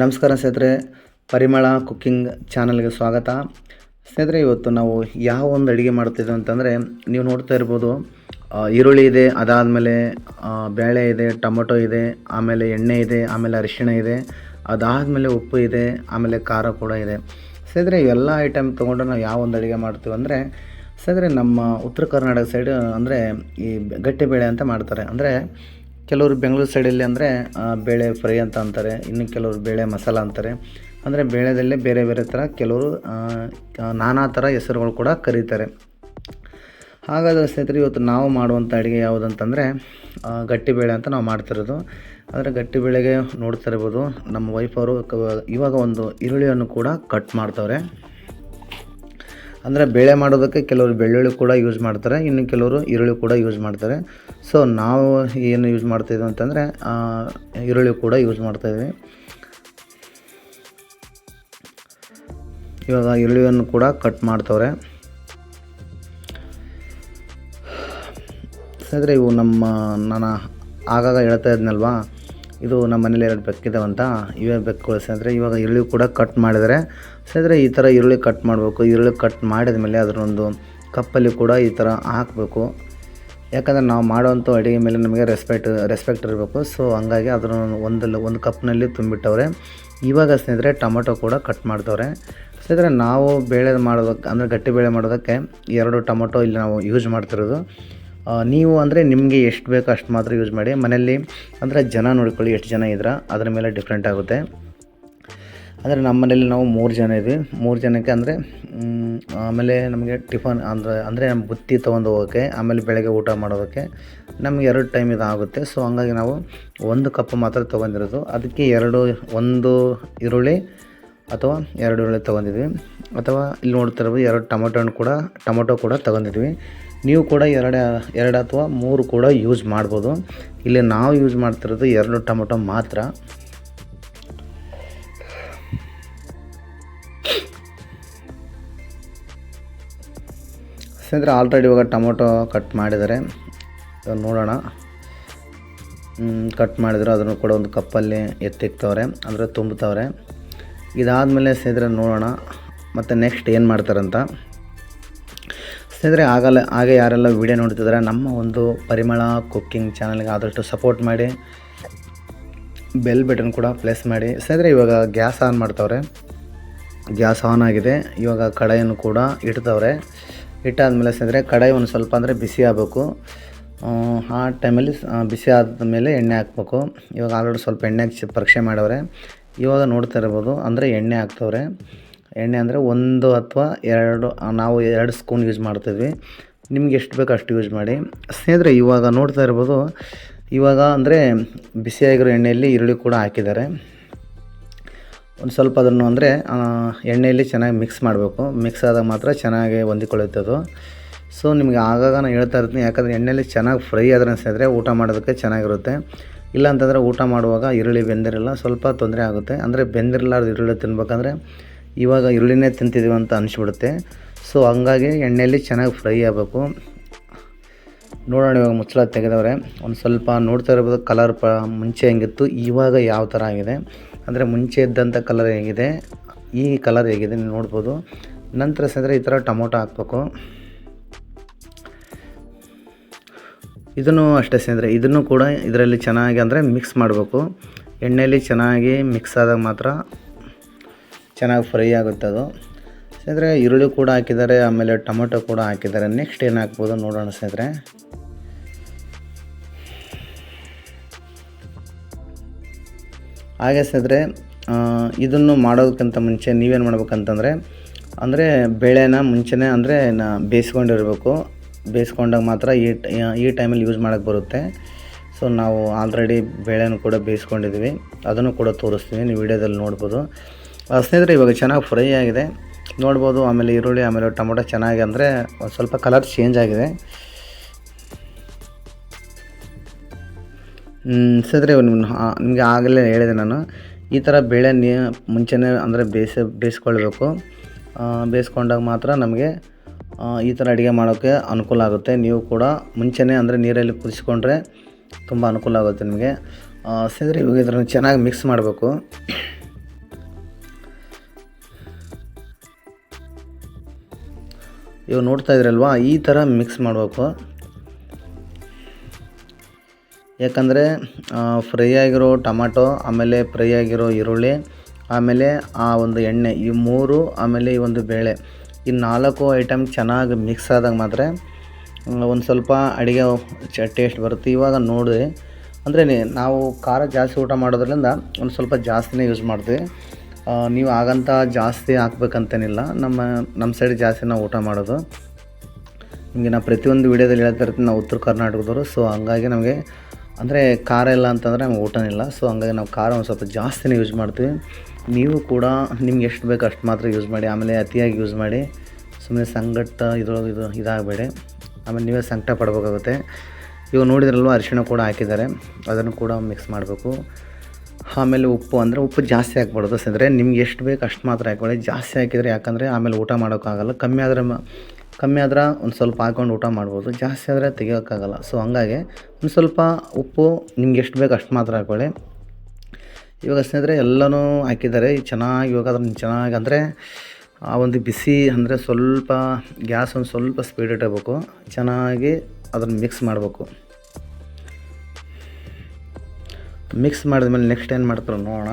ನಮಸ್ಕಾರ ಸ್ನೇಹಿತರೆ, ಪರಿಮಳ ಕುಕ್ಕಿಂಗ್ ಚಾನಲ್ಗೆ ಸ್ವಾಗತ. ಸ್ನೇಹಿತರೆ, ಇವತ್ತು ನಾವು ಯಾವ ಒಂದು ಅಡುಗೆ ಮಾಡ್ತಿದ್ದೀವಿ ಅಂತಂದರೆ, ನೀವು ನೋಡ್ತಾ ಇರ್ಬೋದು ಈರುಳ್ಳಿ ಇದೆ, ಅದಾದಮೇಲೆ ಬೇಳೆ ಇದೆ, ಟೊಮೊಟೊ ಇದೆ, ಆಮೇಲೆ ಎಣ್ಣೆ ಇದೆ, ಆಮೇಲೆ ಅರಿಶಿಣ ಇದೆ, ಅದಾದಮೇಲೆ ಉಪ್ಪು ಇದೆ, ಆಮೇಲೆ ಖಾರ ಕೂಡ ಇದೆ. ಸ್ನೇಹಿತರೆ, ಇವೆಲ್ಲ ಐಟಮ್ ತೊಗೊಂಡು ನಾವು ಯಾವ ಒಂದು ಅಡುಗೆ ಮಾಡ್ತೀವಿ ಅಂದರೆ, ಸ್ನೇಹಿತರೆ, ನಮ್ಮ ಉತ್ತರ ಕರ್ನಾಟಕ ಸೈಡ್ ಅಂದರೆ ಈ ಗಟ್ಟಿ ಬೇಳೆ ಅಂತ ಮಾಡ್ತಾರೆ. ಅಂದರೆ ಕೆಲವರು ಬೆಂಗಳೂರು ಸೈಡಲ್ಲಿ ಅಂದರೆ ಬೇಳೆ ಫ್ರೈ ಅಂತ ಅಂತಾರೆ, ಇನ್ನು ಕೆಲವರು ಬೇಳೆ ಮಸಾಲ ಅಂತಾರೆ. ಅಂದರೆ ಬೇಳೆದಲ್ಲೇ ಬೇರೆ ಬೇರೆ ಥರ ಕೆಲವರು ನಾನಾ ಥರ ಹೆಸರುಗಳು ಕೂಡ ಕರೀತಾರೆ. ಹಾಗಾದರೆ ಸ್ನೇಹಿತರೆ, ಇವತ್ತು ನಾವು ಮಾಡುವಂಥ ಅಡುಗೆ ಯಾವುದಂತಂದರೆ ಗಟ್ಟಿಬೇಳೆ ಗಟ್ಟಿ ಬೇಳೆ ಅಂತ ನಾವು ಮಾಡ್ತಿರೋದು. ಆದರೆ ಗಟ್ಟಿ ಬೇಳೆಗೆ ನೋಡ್ತಾ ಇರ್ಬೋದು, ನಮ್ಮ ವೈಫ್ ಅವರು ಇವಾಗ ಒಂದು ಈರುಳ್ಳಿಯನ್ನು ಕೂಡ ಕಟ್ ಮಾಡ್ತವ್ರೆ. ಅಂದರೆ ಬೇಳೆ ಮಾಡೋದಕ್ಕೆ ಕೆಲವರು ಬೆಳ್ಳುಳ್ಳಿ ಕೂಡ ಯೂಸ್ ಮಾಡ್ತಾರೆ, ಇನ್ನು ಕೆಲವರು ಈರುಳ್ಳಿ ಕೂಡ ಯೂಸ್ ಮಾಡ್ತಾರೆ. ಸೊ ನಾವು ಏನು ಯೂಸ್ ಮಾಡ್ತಾಯಿದ್ದೀವಿ ಅಂತಂದರೆ ಈರುಳ್ಳಿ ಕೂಡ ಯೂಸ್ ಮಾಡ್ತಾಯಿದ್ವಿ ಇವಾಗ ಈರುಳ್ಳಿಯನ್ನು ಕೂಡ ಕಟ್ ಮಾಡ್ತವ್ರೆ. ಅಂದರೆ ಇವು ನಮ್ಮ, ನಾನು ಆಗಾಗ ಹೇಳ್ತಾ ಇದ್ನಲ್ವಾ? ಇದು ನಮ್ಮ ಮನೇಲಿ ಎರಡು ಬೆಕ್ಕಿದಾವಂತ, ಇವೇ ಬೆಕ್ಕುಗಳು ಅಂದರೆ ಇವಾಗ ಈರುಳ್ಳಿ ಕೂಡ ಕಟ್ ಮಾಡಿದರೆ ಸ್ನೇಹಿತರೆ ಈ ಥರ ಈರುಳ್ಳಿ ಕಟ್ ಮಾಡಬೇಕು. ಈರುಳ್ಳಿ ಕಟ್ ಮಾಡಿದ ಮೇಲೆ ಅದರೊಂದು ಕಪ್ಪಲ್ಲಿ ಕೂಡ ಈ ಥರ ಹಾಕಬೇಕು. ಯಾಕಂದರೆ ನಾವು ಮಾಡೋವಂಥ ಅಡುಗೆ ಮೇಲೆ ನಮಗೆ ರೆಸ್ಪೆಕ್ಟ್ ರೆಸ್ಪೆಕ್ಟ್ ಇರಬೇಕು. ಸೊ ಹಂಗಾಗಿ ಅದನ್ನು ಒಂದು ಒಂದು ಕಪ್ನಲ್ಲಿ ತುಂಬಿಟ್ಟವ್ರೆ. ಇವಾಗ ಸ್ನೇಹಿತರೆ ಟೊಮೊಟೊ ಕೂಡ ಕಟ್ ಮಾಡ್ತವ್ರೆ. ಸ್ನೇಹಿತರೆ ನಾವು ಬೇಳೆ ಮಾಡೋದಕ್ಕೆ ಅಂದರೆ ಗಟ್ಟಿ ಬೇಳೆ ಮಾಡೋದಕ್ಕೆ ಎರಡು ಟೊಮೊಟೊ ಇಲ್ಲಿ ನಾವು ಯೂಸ್ ಮಾಡ್ತಿರೋದು. ನೀವು ಅಂದರೆ ನಿಮಗೆ ಎಷ್ಟು ಬೇಕೋ ಅಷ್ಟು ಮಾತ್ರ ಯೂಸ್ ಮಾಡಿ. ಮನೆಯಲ್ಲಿ ಅಂದರೆ ಜನ ನೋಡ್ಕೊಳ್ಳಿ ಎಷ್ಟು ಜನ ಇದ್ರ. ಅದರ ಮೇಲೆ ಡಿಫ್ರೆಂಟ್ ಆಗುತ್ತೆ. ಅಂದರೆ ನಮ್ಮ ಮನೇಲಿ ನಾವು ಮೂರು ಜನ ಇದ್ವಿ. ಮೂರು ಜನಕ್ಕೆ ಅಂದರೆ ಆಮೇಲೆ ನಮಗೆ ಟಿಫನ್ ಅಂದರೆ ಅಂದರೆ ಬುತ್ತಿ ತೊಗೊಂಡು ಹೋಗೋಕ್ಕೆ ಆಮೇಲೆ ಬೆಳಗ್ಗೆ ಊಟ ಮಾಡೋದಕ್ಕೆ ನಮಗೆ ಎರಡು ಟೈಮ್ ಇದಾಗುತ್ತೆ. ಸೊ ಹಂಗಾಗಿ ನಾವು ಒಂದು ಕಪ್ ಮಾತ್ರ ತೊಗೊಂಡಿರೋದು. ಅದಕ್ಕೆ ಎರಡು, ಒಂದು ಈರುಳ್ಳಿ ಅಥವಾ ಎರಡು ಈರುಳ್ಳಿ ತೊಗೊಂಡಿದ್ವಿ. ಅಥವಾ ಇಲ್ಲಿ ನೋಡ್ತಿರೋದು ಎರಡು ಟೊಮೊಟೊ ಹಣ್ಣು ಕೂಡ, ಟೊಮೊಟೊ ಕೂಡ ತೊಗೊಂಡಿದ್ವಿ. ನೀವು ಕೂಡ ಎರಡು ಎರಡು ಅಥವಾ ಮೂರು ಕೂಡ ಯೂಸ್ ಮಾಡ್ಬೋದು. ಇಲ್ಲಿ ನಾವು ಯೂಸ್ ಮಾಡ್ತಿರೋದು ಎರಡು ಟೊಮೊಟೊ ಮಾತ್ರ. ಸ್ನೇಹಿತರೆ ಆಲ್ರೆಡಿ ಇವಾಗ ಟೊಮೊಟೊ ಕಟ್ ಮಾಡಿದ್ದಾರೆ. ನೋಡೋಣ. ಕಟ್ ಮಾಡಿದ್ರು ಅದನ್ನು ಕೂಡ ಒಂದು ಕಪ್ಪಲ್ಲಿ ಎತ್ತಿಕ್ತವ್ರೆ, ಅಂದರೆ ತುಂಬುತ್ತವ್ರೆ ಇದಾದಮೇಲೆ ಸ್ನೇಹಿತರೆ ನೋಡೋಣ. ಮತ್ತು ನೆಕ್ಸ್ಟ್ ಏನು ಮಾಡ್ತಾರಂತ. ಸ್ನೇಹಿತರೆ ಆಗಲ್ಲ ಹಾಗೆ ಯಾರೆಲ್ಲ ವಿಡಿಯೋ ನೋಡ್ತಿದ್ದಾರೆ ನಮ್ಮ ಒಂದು ಪರಿಮಳ ಕುಕ್ಕಿಂಗ್ ಚಾನಲ್ಗೆ ಆದಷ್ಟು ಸಪೋರ್ಟ್ ಮಾಡಿ. ಬೆಲ್ ಬಟನ್ ಕೂಡ ಪ್ಲೇಸ್ ಮಾಡಿ. ಸ್ನೇಹಿತರೆ ಇವಾಗ ಗ್ಯಾಸ್ ಆನ್ ಮಾಡ್ತವ್ರೆ. ಗ್ಯಾಸ್ ಆನ್ ಆಗಿದೆ. ಇವಾಗ ಕಡಾಯನ್ನು ಕೂಡ ಇಡ್ತವ್ರೆ. ಇಟ್ಟಾದ್ಮೇಲೆ ಸ್ನೇಹಿತರೆ ಕಡಾಯಿ ಒಂದು ಸ್ವಲ್ಪ ಅಂದರೆ ಬಿಸಿ ಆಗಬೇಕು. ಆ ಟೈಮಲ್ಲಿ ಬಿಸಿ ಆದಮೇಲೆ ಎಣ್ಣೆ ಹಾಕ್ಬೇಕು. ಇವಾಗ ಆಲ್ರೆಡಿ ಸ್ವಲ್ಪ ಎಣ್ಣೆ ಹಾಕಿ ಪರೀಕ್ಷೆ ಮಾಡವ್ರೆ. ಇವಾಗ ನೋಡ್ತಾ ಇರ್ಬೋದು, ಅಂದರೆ ಎಣ್ಣೆ ಹಾಕ್ತವ್ರೆ. ಎಣ್ಣೆ ಅಂದರೆ ಒಂದು ಅಥವಾ ಎರಡು ನಾವು ಎರಡು ಸ್ಪೂನ್ ಯೂಸ್ ಮಾಡ್ತೀವಿ ನಿಮ್ಗೆ ಎಷ್ಟು ಬೇಕೋ ಅಷ್ಟು ಯೂಸ್ ಮಾಡಿ. ಸ್ನೇಹಿತರೆ, ಇವಾಗ ನೋಡ್ತಾ ಇರ್ಬೋದು, ಇವಾಗ ಅಂದರೆ ಬಿಸಿಯಾಗಿರೋ ಎಣ್ಣೆಯಲ್ಲಿ ಈರುಳ್ಳಿ ಕೂಡ ಹಾಕಿದ್ದಾರೆ. ಒಂದು ಸ್ವಲ್ಪ ಅದನ್ನು ಅಂದರೆ ಎಣ್ಣೆಯಲ್ಲಿ ಚೆನ್ನಾಗಿ ಮಿಕ್ಸ್ ಮಾಡಬೇಕು. ಮಿಕ್ಸ್ ಆದಾಗ ಮಾತ್ರ ಚೆನ್ನಾಗಿ ಹೊಂದಿಕೊಳ್ಳುತ್ತೆ ಅದು. ಸೊ ನಿಮಗೆ ಆಗಾಗ ನಾನು ಹೇಳ್ತಾ ಇರ್ತೀನಿ, ಯಾಕಂದರೆ ಎಣ್ಣೆಯಲ್ಲಿ ಚೆನ್ನಾಗಿ ಫ್ರೈ ಆದರೆ ಅನಿಸಿದ್ರೆ ಊಟ ಮಾಡೋದಕ್ಕೆ ಚೆನ್ನಾಗಿರುತ್ತೆ. ಇಲ್ಲ ಅಂತಂದರೆ ಊಟ ಮಾಡುವಾಗ ಈರುಳ್ಳಿ, ಬೆಂದಿರಲ್ಲ, ಸ್ವಲ್ಪ ತೊಂದರೆ ಆಗುತ್ತೆ. ಅಂದರೆ ಬೆಂದಿರಲಾರ್ದು ಈರುಳ್ಳಿ ತಿನ್ಬೇಕಂದ್ರೆ ಇವಾಗ ಈರುಳ್ಳಿನೇ ತಿಂತಿದ್ದೀವಿ ಅಂತ ಅನಿಸ್ಬಿಡುತ್ತೆ. ಸೊ ಹಂಗಾಗಿ ಎಣ್ಣೆಯಲ್ಲಿ ಚೆನ್ನಾಗಿ ಫ್ರೈ ಆಗಬೇಕು. ನೋಡೋಣ ಇವಾಗ ಮುಚ್ಚಳ ತೆಗೆದವ್ರೆ. ಒಂದು ಸ್ವಲ್ಪ ನೋಡ್ತಾ ಇರ್ಬೋದು ಕಲರ್ ಪ ಮುಂಚೆ ಹೆಂಗಿತ್ತು, ಇವಾಗ ಯಾವ ಥರ ಆಗಿದೆ. ಅಂದರೆ ಮುಂಚೆ ಇದ್ದಂಥ ಕಲರ್ ಹೇಗಿದೆ, ಈ ಕಲರ್ ಹೇಗಿದೆ ನೀವು ನೋಡ್ಬೋದು. ನಂತರ ಸ್ನೇಹಿತರೆ ಈ ಥರ ಟೊಮೊಟೊ ಹಾಕ್ಬೇಕು. ಇದನ್ನು ಅಷ್ಟೇ ಸ್ನೇಹಿತರೆ ಇದನ್ನು ಕೂಡ ಇದರಲ್ಲಿ ಚೆನ್ನಾಗಿ ಅಂದರೆ ಮಿಕ್ಸ್ ಮಾಡಬೇಕು. ಎಣ್ಣೆಯಲ್ಲಿ ಚೆನ್ನಾಗಿ ಮಿಕ್ಸ್ ಆದಾಗ ಮಾತ್ರ ಚೆನ್ನಾಗಿ ಫ್ರೈ ಆಗುತ್ತೆ ಅದು. ಸ್ನೇಹಿತರೆ ಈರುಳ್ಳಿ ಕೂಡ ಹಾಕಿದ್ದಾರೆ, ಆಮೇಲೆ ಟೊಮೊಟೊ ಕೂಡ ಹಾಕಿದ್ದಾರೆ. ನೆಕ್ಸ್ಟ್ ಏನು ಹಾಕ್ಬೋದು ನೋಡೋಣ ಸ್ನೇಹಿತರೆ ಹಾಗೆ ಸ್ನೇಹಿತರೆ ಇದನ್ನು ಮಾಡೋದಕ್ಕಿಂತ ಮುಂಚೆ ನೀವೇನು ಮಾಡ್ಬೇಕಂತಂದರೆ, ಅಂದರೆ ಬೇಳೆನ ಮುಂಚೆನೇ ಅಂದರೆ ಬೇಯಿಸ್ಕೊಂಡಿರಬೇಕು. ಬೇಯಿಸ್ಕೊಂಡಾಗ ಮಾತ್ರ ಈ ಈ ಟೈಮಲ್ಲಿ ಯೂಸ್ ಮಾಡೋಕ್ಕೆ ಬರುತ್ತೆ. ಸೊ ನಾವು ಆಲ್ರೆಡಿ ಬೇಳೆನೂ ಕೂಡ ಬೇಯಿಸ್ಕೊಂಡಿದ್ದೀವಿ ಅದನ್ನು ಕೂಡ ತೋರಿಸ್ತೀವಿ ನೀವು ವಿಡಿಯೋದಲ್ಲಿ ನೋಡ್ಬೋದು. ಸ್ನೇಹಿತರೆ, ಇವಾಗ ಚೆನ್ನಾಗಿ ಫ್ರೈ ಆಗಿದೆ. ನೋಡ್ಬೋದು, ಆಮೇಲೆ ಈರುಳ್ಳಿ, ಆಮೇಲೆ ಟೊಮೊಟೊ ಚೆನ್ನಾಗಿ ಅಂದರೆ ಸ್ವಲ್ಪ ಕಲರ್ ಚೇಂಜ್ ಆಗಿದೆ. ಸದ್ರೆ ನಿಮಗೆ ಆಗಲೇ ಹೇಳಿದೆ ನಾನು. ಈ ಥರ ಬೇಳೆ ನೀ ಮುಂಚೆನೇ ಅಂದರೆ ಬೇಯಿಸಿ, ಬೇಯಿಸ್ಕೊಳ್ಬೇಕು. ಬೇಯಿಸ್ಕೊಂಡಾಗ ಮಾತ್ರ ನಮಗೆ ಈ ಥರ ಅಡುಗೆ ಮಾಡೋಕ್ಕೆ ಅನುಕೂಲ ಆಗುತ್ತೆ. ನೀವು ಕೂಡ ಮುಂಚೆನೇ ಅಂದರೆ ನೀರಲ್ಲಿ ಕುದಿಸ್ಕೊಂಡ್ರೆ ತುಂಬ ಅನುಕೂಲ ಆಗುತ್ತೆ ನಿಮಗೆ. ಸೆದರೆ ಇವಾಗ ಇದನ್ನು ಚೆನ್ನಾಗಿ ಮಿಕ್ಸ್ ಮಾಡಬೇಕು. ಇವಾಗ ನೋಡ್ತಾ ಇದ್ರಲ್ವಾ, ಈ ಥರ ಮಿಕ್ಸ್ ಮಾಡಬೇಕು. ಯಾಕಂದರೆ ಫ್ರೈ ಆಗಿರೋ ಟೊಮಾಟೊ, ಆಮೇಲೆ ಫ್ರೈ ಆಗಿರೋ ಈರುಳ್ಳಿ, ಆಮೇಲೆ ಆ ಒಂದು ಎಣ್ಣೆ, ಈ ಮೂರು, ಆಮೇಲೆ ಈ ಒಂದು ಬೇಳೆ, ಈ ನಾಲ್ಕು ಐಟಮ್ ಚೆನ್ನಾಗಿ ಮಿಕ್ಸ್ ಆದಾಗ ಮಾತ್ರ ಒಂದು ಸ್ವಲ್ಪ ಅಡುಗೆ ಚ ಟೇಸ್ಟ್ ಬರುತ್ತೆ. ಇವಾಗ ನೋಡಿ ಅಂದರೆ ನಾವು ಖಾರ ಜಾಸ್ತಿ ಊಟ ಮಾಡೋದ್ರಿಂದ ಒಂದು ಸ್ವಲ್ಪ ಜಾಸ್ತಿನೇ ಯೂಸ್ ಮಾಡ್ತೀವಿ. ನೀವು ಹಾಗಂತ ಜಾಸ್ತಿ ಹಾಕ್ಬೇಕಂತೇನಿಲ್ಲ, ನಮ್ಮ ನಮ್ಮ ಸೈಡ್ ಜಾಸ್ತಿ ನಾವು ಊಟ ಮಾಡೋದು. ನಿಮಗೆ ನಾನು ಪ್ರತಿಯೊಂದು ವೀಡಿಯೋದಲ್ಲಿ ಹೇಳ್ತಾ ಇರ್ತೀನಿ ನಾವು ಉತ್ತರ ಕರ್ನಾಟಕದವರು ಸೊ ಹಂಗಾಗಿ ನಮಗೆ ಅಂದರೆ ಖಾರ ಇಲ್ಲ ಅಂತಂದರೆ ನಮ್ಗೆ ಊಟನೇ ಇಲ್ಲ. ಸೊ ಹಂಗಾಗಿ ನಾವು ಖಾರ ಒಂದು ಸ್ವಲ್ಪ ಜಾಸ್ತಿನೇ ಯೂಸ್ ಮಾಡ್ತೀವಿ. ನೀವು ಕೂಡ ನಿಮ್ಗೆ ಎಷ್ಟು ಬೇಕು ಅಷ್ಟು ಮಾತ್ರ ಯೂಸ್ ಮಾಡಿ, ಆಮೇಲೆ ಅತಿಯಾಗಿ ಯೂಸ್ ಮಾಡಿ ಸುಮ್ಮನೆ ಸಂಕಟ ಇದ್ರೊಳಗೆ ಇದು ಇದಾಗಬೇಡಿ. ಆಮೇಲೆ ನೀವೇ ಸಂಕಟ ಪಡ್ಬೇಕಾಗುತ್ತೆ. ಇವಾಗ ನೋಡಿದ್ರಲ್ವ, ಅರಿಶಿಣ ಕೂಡ ಹಾಕಿದ್ದಾರೆ. ಅದನ್ನು ಕೂಡ ಮಿಕ್ಸ್ ಮಾಡಬೇಕು. ಆಮೇಲೆ ಉಪ್ಪು ಅಂದರೆ ಉಪ್ಪು ಜಾಸ್ತಿ ಹಾಕ್ಬಾರ್ದು. ಅಂದರೆ ನಿಮ್ಗೆ ಎಷ್ಟು ಬೇಕು ಅಷ್ಟು ಮಾತ್ರ ಹಾಕ್ಬೇಡಿ. ಜಾಸ್ತಿ ಹಾಕಿದರೆ ಯಾಕಂದರೆ ಆಮೇಲೆ ಊಟ ಮಾಡೋಕ್ಕಾಗಲ್ಲ. ಕಮ್ಮಿ ಆದರೆ ಕಮ್ಮಿ ಆದ್ರೆ ಒಂದು ಸ್ವಲ್ಪ ಹಾಕ್ಕೊಂಡು ಊಟ ಮಾಡ್ಬೋದು. ಜಾಸ್ತಿ ಆದರೆ ತೆಗಿಯೋಕ್ಕಾಗಲ್ಲ. ಸೊ ಹಂಗಾಗಿ ಒಂದು ಸ್ವಲ್ಪ ಉಪ್ಪು ನಿಮ್ಗೆ ಎಷ್ಟು ಬೇಕು ಅಷ್ಟು ಮಾತ್ರ ಹಾಕ್ಕೊಳ್ಳಿ ಇವಾಗ ಸ್ನೇಹಿತರೆ, ಎಲ್ಲನೂ ಹಾಕಿದ್ದಾರೆ. ಚೆನ್ನಾಗಿ ಇವಾಗ ಅದನ್ನು ಚೆನ್ನಾಗಿ ಅಂದರೆ ಆ ಒಂದು ಬಿಸಿ ಅಂದರೆ ಸ್ವಲ್ಪ ಗ್ಯಾಸ್ ಒಂದು ಸ್ವಲ್ಪ ಸ್ಪೀಡ್ ಇಟ್ಟಬೇಕು ಚೆನ್ನಾಗಿ ಅದನ್ನು ಮಿಕ್ಸ್ ಮಾಡಬೇಕು. ಮಿಕ್ಸ್ ಮಾಡಿದ್ಮೇಲೆ ನೆಕ್ಸ್ಟ್ ಏನು ಮಾಡ್ತಾರೆ ನೋಡೋಣ.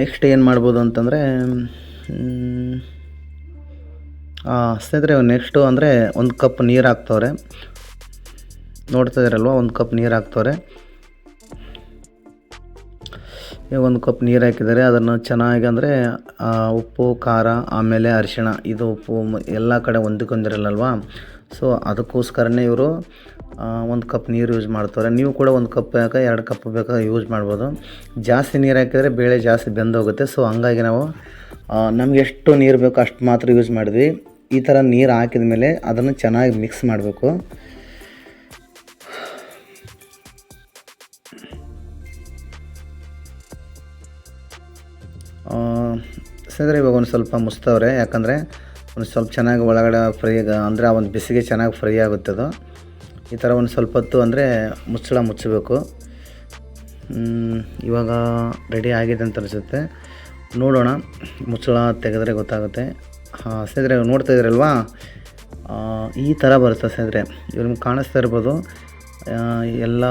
ನೆಕ್ಸ್ಟ್ ಏನು ಮಾಡ್ಬೋದು ಅಂತಂದರೆ ಸ್ನೇಹಿತರೆ ನೆಕ್ಸ್ಟು ಅಂದರೆ ಒಂದು ಕಪ್ ನೀರು ಹಾಕ್ತವ್ರೆ. ನೋಡ್ತಾ ಇದ್ದೀರಲ್ವ, ಒಂದು ಕಪ್ ನೀರು ಹಾಕ್ತವ್ರೆ. ಈಗ ಒಂದು ಕಪ್ ನೀರು ಹಾಕಿದ್ದಾರೆ. ಅದನ್ನು ಚೆನ್ನಾಗಿ ಅಂದರೆ ಉಪ್ಪು, ಖಾರ, ಆಮೇಲೆ ಅರಿಶಿಣ, ಇದು ಉಪ್ಪು ಎಲ್ಲ ಕಡೆ ಹೊಂದಿಕೊಂಡಿರಲ್ಲಲ್ವಾ ಸೊ ಅದಕ್ಕೋಸ್ಕರನೇ ಇವರು ಒಂದು ಕಪ್ ನೀರು ಯೂಸ್ ಮಾಡ್ತಾರೆ ನೀವು ಕೂಡ ಒಂದು ಕಪ್ ಬೇಕಾ, ಎರಡು ಕಪ್ ಬೇಕಾ ಯೂಸ್ ಮಾಡ್ಬೋದು. ಜಾಸ್ತಿ ನೀರು ಹಾಕಿದರೆ ಬೇಳೆ ಜಾಸ್ತಿ ಬೆಂದೋಗುತ್ತೆ. ಸೊ ಹಂಗಾಗಿ ನಾವು ನಮಗೆ ಎಷ್ಟು ನೀರು ಬೇಕೋ ಅಷ್ಟು ಮಾತ್ರ ಯೂಸ್ ಮಾಡಿದ್ವಿ. ಈ ಥರ ನೀರು ಹಾಕಿದ ಮೇಲೆ ಅದನ್ನು ಚೆನ್ನಾಗಿ ಮಿಕ್ಸ್ ಮಾಡಬೇಕು. ಸ್ನೇಹಿತರೆ, ಇವಾಗ ಒಂದು ಸ್ವಲ್ಪ ಮುಸ್ತವ್ರೆ ಯಾಕಂದರೆ ಒಂದು ಸ್ವಲ್ಪ ಚೆನ್ನಾಗಿ ಒಳಗಡೆ ಫ್ರೈ ಅಂದರೆ ಆ ಒಂದು ಬಿಸಿಗೆ ಚೆನ್ನಾಗಿ ಫ್ರೈ ಆಗುತ್ತೆ ಅದು. ಈ ಥರ ಒಂದು ಸ್ವಲ್ಪ ಹೊತ್ತು ಅಂದರೆ ಮುಚ್ಚಳ ಮುಚ್ಚಬೇಕು. ಇವಾಗ ರೆಡಿ ಆಗಿದೆ ಅಂತ ಅನಿಸುತ್ತೆ. ನೋಡೋಣ, ಮುಚ್ಚಳ ತೆಗೆದ್ರೆ ಗೊತ್ತಾಗುತ್ತೆ. ಇವಾಗ ನೋಡ್ತಾ ಇದ್ರಲ್ವಾ? ಈ ಥರ ಬರುತ್ತೆ ಸ್ನೇಹಿತರೆ. ಇವ್ರು ನಿಮ್ಗೆ ಕಾಣಿಸ್ತಾ ಇರ್ಬೋದು. ಎಲ್ಲ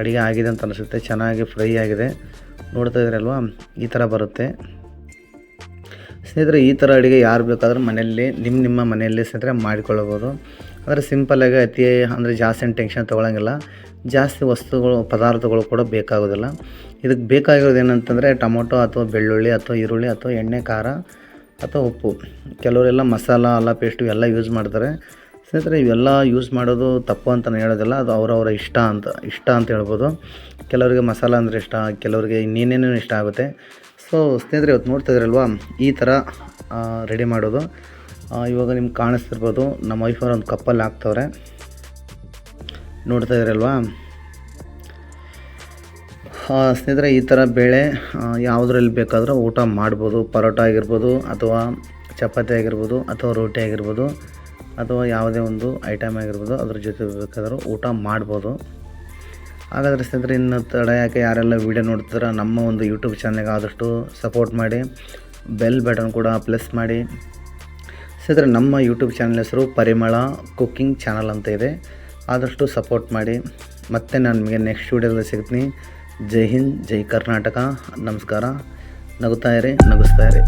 ಅಡುಗೆ ಆಗಿದೆ ಅಂತ ಅನಿಸುತ್ತೆ. ಚೆನ್ನಾಗಿ ಫ್ರೈ ಆಗಿದೆ. ನೋಡ್ತಾ ಇದ್ರಲ್ವಾ? ಈ ಥರ ಬರುತ್ತೆ. ಸ್ನೇಹಿತರೆ, ಈ ಥರ ಅಡುಗೆ ಯಾರು ಬೇಕಾದರೂ ಮನೆಯಲ್ಲಿ ನಿಮ್ಮ ನಿಮ್ಮ ಮನೆಯಲ್ಲಿ ಸ್ನೇಹಿತರೆ ಮಾಡಿಕೊಳ್ಳಬೋದು ಆದರೆ ಸಿಂಪಲಾಗಿ ಅತಿ, ಅಂದರೆ ಜಾಸ್ತಿ ಟೆನ್ಷನ್ ತೊಗೊಳಂಗಿಲ್ಲ. ಜಾಸ್ತಿ ವಸ್ತುಗಳು, ಪದಾರ್ಥಗಳು ಕೂಡ ಬೇಕಾಗೋದಿಲ್ಲ. ಇದಕ್ಕೆ ಬೇಕಾಗಿರೋದು ಏನಂತಂದರೆ ಟೊಮೊಟೊ ಅಥವಾ ಬೆಳ್ಳುಳ್ಳಿ ಅಥವಾ ಈರುಳ್ಳಿ ಅಥವಾ ಎಣ್ಣೆ, ಖಾರ ಅಥವಾ ಉಪ್ಪು. ಕೆಲವರೆಲ್ಲ ಮಸಾಲ, ಅಲ್ಲ ಪೇಸ್ಟು ಎಲ್ಲ ಯೂಸ್ ಮಾಡ್ತಾರೆ. ಸ್ನೇಹಿತರೆ, ಇವೆಲ್ಲ ಯೂಸ್ ಮಾಡೋದು ತಪ್ಪು ಅಂತ ಹೇಳೋದಿಲ್ಲ. ಅದು ಅವರವರ ಇಷ್ಟ ಅಂತ ಇಷ್ಟ ಅಂತ ಹೇಳ್ಬೋದು. ಕೆಲವರಿಗೆ ಮಸಾಲ ಅಂದರೆ ಇಷ್ಟ, ಕೆಲವರಿಗೆ ಇನ್ನೇನೇನೋ ಇಷ್ಟ ಆಗುತ್ತೆ. ಸೊ ಸ್ನೇಹಿತರೆ, ಇವತ್ತು ನೋಡ್ತಾ ಇದ್ರಲ್ವಾ? ಈ ಥರ ರೆಡಿ ಮಾಡೋದು. ಇವಾಗ ನಿಮ್ಗೆ ಕಾಣಿಸ್ತಿರ್ಬೋದು, ನಮ್ಮ ವೈಫರ್ ಒಂದು ಕಪ್ಪಲ್ಲಿ ಹಾಕ್ತವ್ರೆ. ನೋಡ್ತಾ ಇದ್ರಲ್ವಾ? ಸ್ನೇಹಿತರೆ, ಈ ಥರ ಬೇಳೆ ಯಾವುದ್ರಲ್ಲಿ ಬೇಕಾದರೂ ಊಟ ಮಾಡ್ಬೋದು. ಪರೋಟ ಆಗಿರ್ಬೋದು, ಅಥವಾ ಚಪಾತಿ ಆಗಿರ್ಬೋದು, ಅಥವಾ ರೋಟಿ ಆಗಿರ್ಬೋದು, ಅಥವಾ ಯಾವುದೇ ಒಂದು ಐಟಮ್ ಆಗಿರ್ಬೋದು, ಅದ್ರ ಜೊತೆ ಬೇಕಾದರೂ ಊಟ ಮಾಡ್ಬೋದು. ಹಾಗಾದರೆ ಸ್ನೇಹಿತರೆ, ಇನ್ನು ತಡ ಯಾಕೆ ಯಾರೆಲ್ಲ ವೀಡಿಯೋ ನೋಡ್ತಿದ್ರೆ ನಮ್ಮ ಒಂದು ಯೂಟ್ಯೂಬ್ ಚಾನಲ್ಗೆ ಆದಷ್ಟು ಸಪೋರ್ಟ್ ಮಾಡಿ ಬೆಲ್ ಬಟನ್ ಕೂಡ ಪ್ಲಸ್ ಮಾಡಿ. ಸ್ನೇಹಿತರೆ, ನಮ್ಮ ಯೂಟ್ಯೂಬ್ ಚಾನಲ್ ಹೆಸರು ಪರಿಮಳ ಕುಕ್ಕಿಂಗ್ ಚಾನಲ್ ಅಂತ ಇದೆ. ಆದಷ್ಟು ಸಪೋರ್ಟ್ ಮಾಡಿ. ಮತ್ತೆ ನಾನು ನಿಮಗೆ ನೆಕ್ಸ್ಟ್ ವೀಡಿಯೋದಲ್ಲಿ ಸಿಗ್ತೀನಿ. ಜೈ ಹಿಂದ್ ಜೈ ಕರ್ನಾಟಕ. ನಮಸ್ಕಾರ. ನಗುತ್ತಾ ಇರಿ ನಗಿಸ್ತಾ ಇರಿ.